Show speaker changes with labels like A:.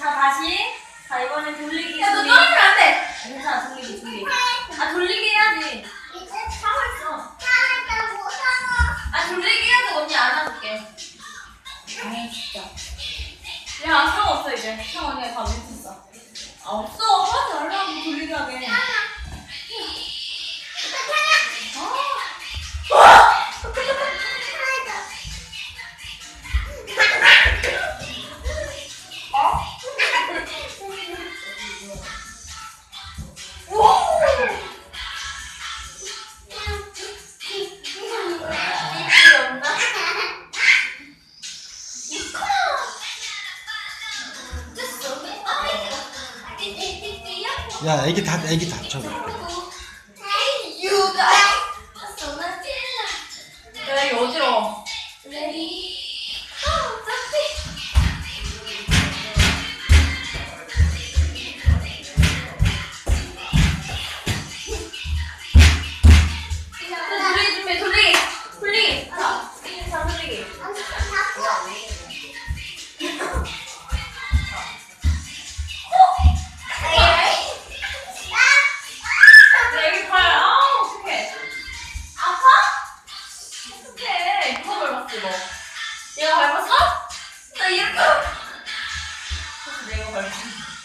A: 자 다시. 자 이번엔 돌리기.
B: 야, 너
A: 돌리기.
B: 떨어지면 안 돼.
A: 괜찮아 돌리기 돌리기. 아 돌리기 해야지. 하고 있어.
C: 아
A: 돌리기 해야지 언니 안아줄게. 아 진짜. 야 상어 없어 이제. 언니가 다 뭉쳤어. 아 없어 하지 말라고 돌리기 하게.
D: 야, 애기 다 애기 다 쳐. 너. 내가 밟았어? 나 이렇게. 내가 밟았어.